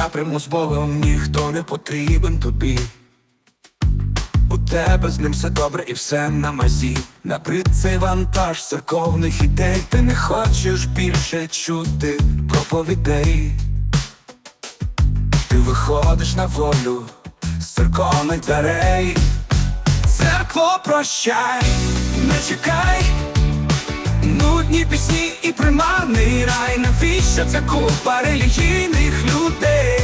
напряму з Богом ніхто не потрібен тобі. У тебе з ним все добре і все на мазі. Набрид цей вантаж церковних ідей. Ти не хочеш більше чути проповідей. Ти виходиш на волю з церковних дверей. Церкво, прощай, не чекай. Нудні пісні і примарний рай. Навіщо це купа релігійних людей?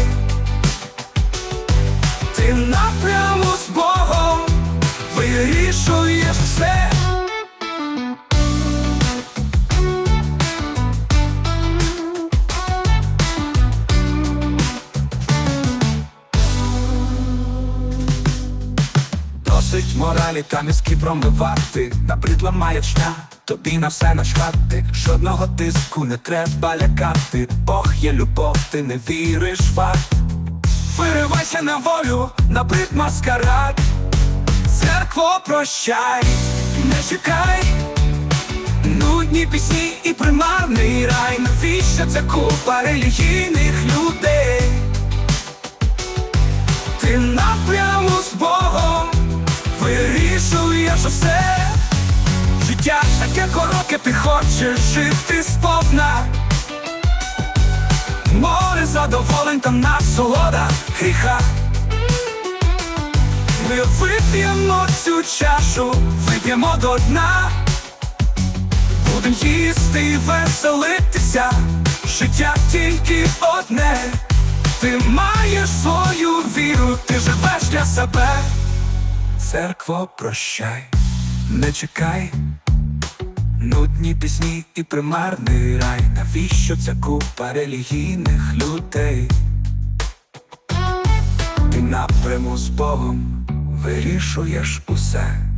Досить моралі та мізки промивати Набридла маячня, тобі на все начхати. Жодного тиску не треба лякати. Бог є любов, ти не віриш факт Виривайся на волю, набрид маскарад. Церкво, прощай, не чекай. Нудні пісні і примарний рай. Навіщо це купа релігійних людей? Вирішуєш усе Життя таке коротке, ти хочеш жити сповна. Море задоволень та насолода гріха. Ми вип'ємо цю чашу, вип'ємо до дна. Будем їсти і веселитися, життя тільки одне. Ти маєш свою віру, ти живеш для себе. Церкво, прощай, не чекай. Нудні пісні і примарний рай. Навіщо ця купа релігійних людей? Ти напряму з Богом вирішуєш усе.